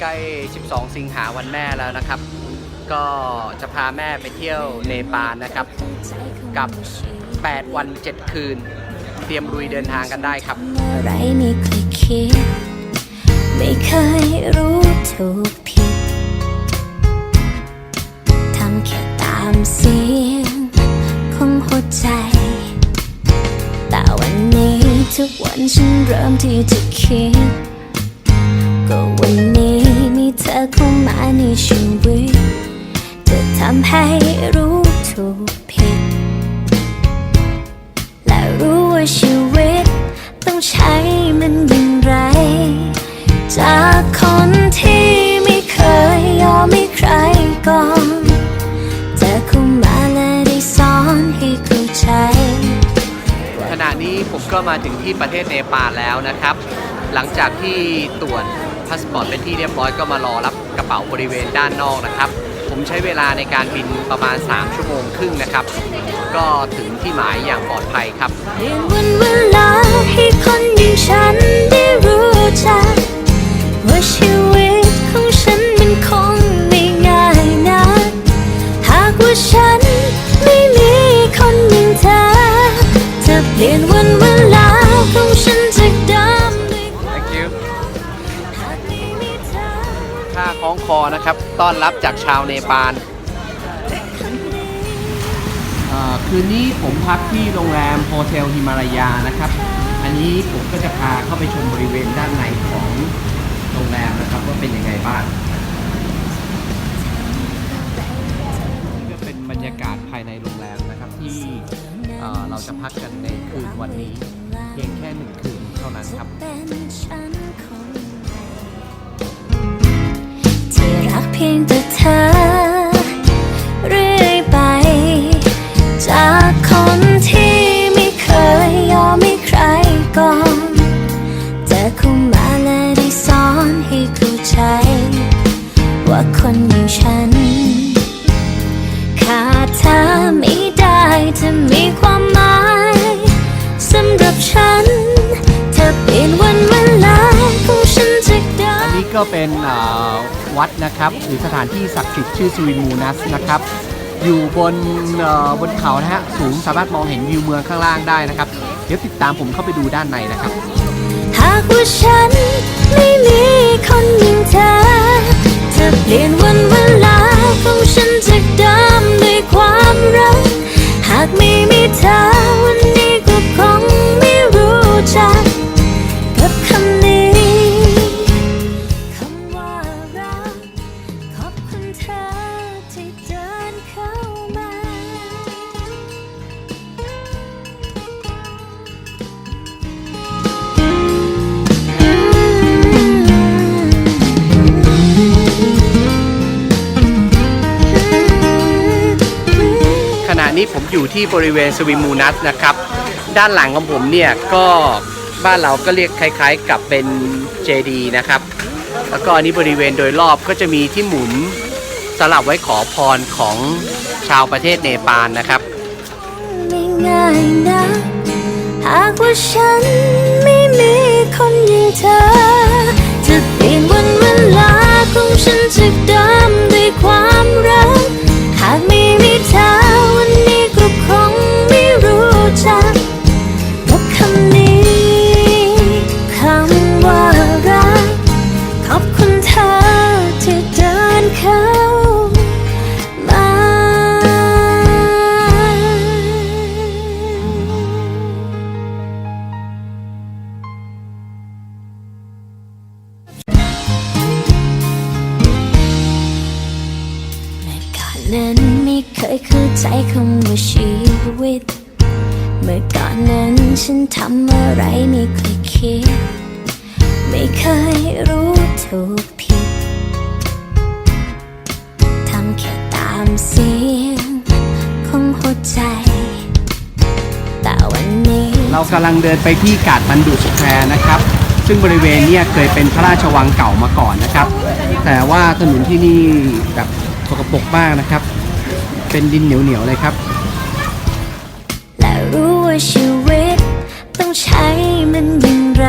ใกล้ 12 สิงหาวันแม่แล้วนะครับ ก็จะพาแม่ไปเที่ยวเนปาลนะครับ กับ 8 วัน 7 คืน เตรียมลุยเดินทางกันได้ครับ อะไรไม่เคยคิด ไม่เคยรู้ถูกผิดทำแค่ตามเสียงของหัวใจ แต่วันนี้ทุกวันฉันเริ่มที่จะคิด ในชีวิตจะทำให้รู้ถูกผิด และรู้ว่าชีวิตต้องใช้มันอย่างไร จากคนที่ไม่เคยยอมให้ใครก่อนเธอเข้ามาและได้สอนให้เข้าใจ ขณะนี้ผมก็มาถึงที่ประเทศเนปาลแล้วนะครับ หลังจากที่ตรวจพาสปอร์ตเป็นที่เรียบร้อยก็มารอรับ เป๋าบริเวณด้านนอกนะครับ ผมใช้เวลาในการบินประมาณ 3 ชั่วโมงครึ่งนะครับ ก็ถึงที่หมายอย่างปลอดภัยครับเปลี่ยนวันเวลาให้คนอย่างฉันได้รู้จักว่าชีวิต องคอนะครับ ต้อนรับจากชาวเนปาลคืนนี้ผมพักที่โรงแรมโฮเทลฮิมาลายานะครับ อันนี้ผมก็จะพาเข้าไปชมบริเวณด้านในของโรงแรมนะครับว่าเป็นยังไงบ้างนี่ก็เป็นบรรยากาศภายในโรงแรมนะครับที่เเราจะพักกันในคืนวันนี้ เพียงแค่หนึ่งคืนเท่านั้นครับ พียงแต่เธอ เรื่อยไป จากคนที่ไม่เคยยอมให้ใครก่อนเธอเข้ามาและได้สอนให้เข้าใจ ว่าคนอย่างฉัน ขาดเธอไม่ได้จะมีความหมายสำหรับฉัน เธอเปลี่ยนวันเวลาของฉันจากเดิอันมนี้ก็เป็นเอ่อ วัดนะครับหรือสถานที่ศักดิ์สิทธิ์ชื่อสุวินมูนัสนะครับอยู่บนบนเขานะฮะสูงสามารถมองเห็นวิวเมืองข้างล่างได้นะครับ เดี๋ยวติดตามผมเข้าไปดูด้านในนะครับ หากว่าฉันไม่มีคนอย่งเธอเธอเปลี่ยนวันเวลาของฉันจากเดิมด้วยความรัก หากไม่มีเธอวันนี้ก็คงไม่รู้จัก นี้ผมอยู่ที่บริเวณสวิมูนัสนะครับ ด้านหลังของผมเนี่ยก็บ้านเราก็เรียกคล้ายๆ กับเป็นเจดีนะครับ แล้วก็อันนี้บริเวณโดยรอบก็จะมีที่หมุนสลับไว้ขอพรของชาวประเทศเนปาลนะครับไม่ง่ายนะหากว่าฉันไม่มีคนอย่างเธอจะเปลี่ยนวันเวลาของฉันจา นั้นไม่เคยเข้าใจคำว่าชีวิต เมื่อก่อนนั้นฉันทำอะไรไม่เคยคิด ไม่เคยรู้ถูกผิด ทำแค่ตามเสียงของหัวใจ แต่วันนี้ เรากำลังเดินไปที่กาดบันดุสแควร์นะครับ ซึ่งบริเวณเนี้เคยเป็นพระราชวังเก่ามาก่อนนะครับ แต่ว่าถนนที่นี่แบบ สกปรกมากนะครับ เป็นดินเหนียวๆเลยครับ และรู้ว่าชีวิตต้องใช้มันอย่างไร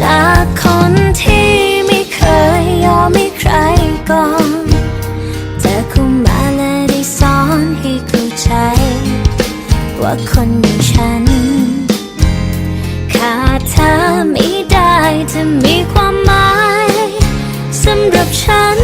จากคนที่ไม่เคยยอมไม่ใครก่อนเธอเข้มาและได้สอนให้เข้ใจ ว่าคนอย่างฉัน ขาดเธอไม่ได้เธมีความหมายสำหรับฉัน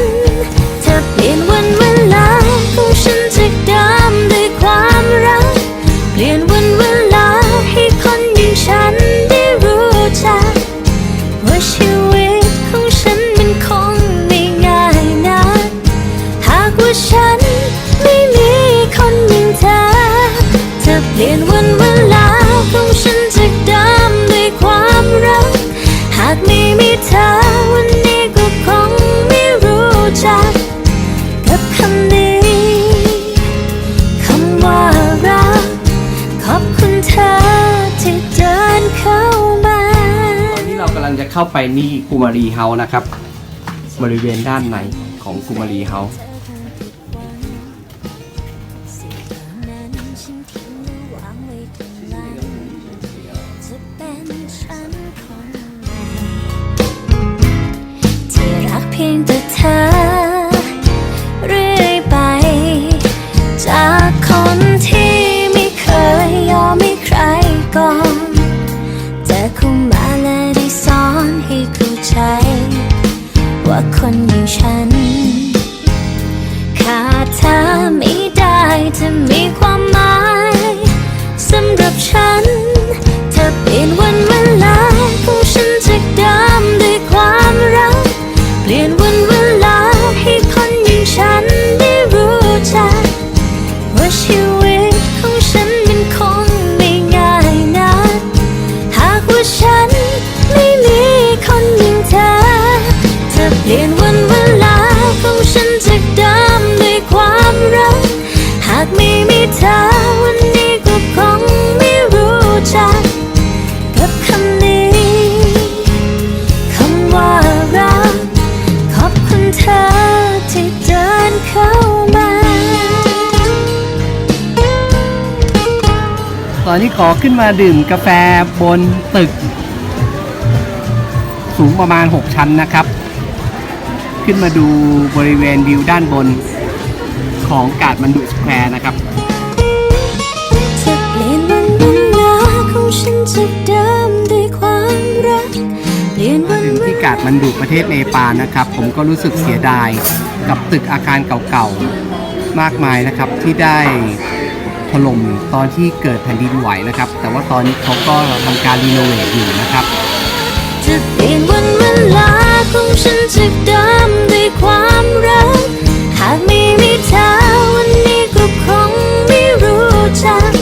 ข้าไปนี่กุมารีเฮาส์นะครับ บริเวณด้านในของกุมารีเฮา เธอไม่ได้จะมีความหมายสำหรับฉัน ตอนนี้ขอขึ้นมาดื่มกาแฟบนตึก สูงประมาณ 6 ชั้นนะครับ ขึ้นมาดูบริเวณวิวด้านบนของกาดมันดุสแควร์นะครับจะเปลี่ยนวันเวลาของฉันจากเดิมด้วยความรักเปลี่ยนวันถึงเวที่กาดมันดุประเทศเนปาลนะครับ ผมก็รู้สึกเสียดายกับตึกอาคารเก่าๆ มากมายนะครับที่ได้ถ ล่มตอนที่เกิดแผ่นดินไหวนะครับ แต่ว่าตอนนี้เขาก็ทำการรีโนเวทอยู่นะครับจะเปลี่ยนวันเวลาของฉันจากเดิมด้วยความรักหากไม่มีเธอวันนี้ก็คงไม่รู้จัก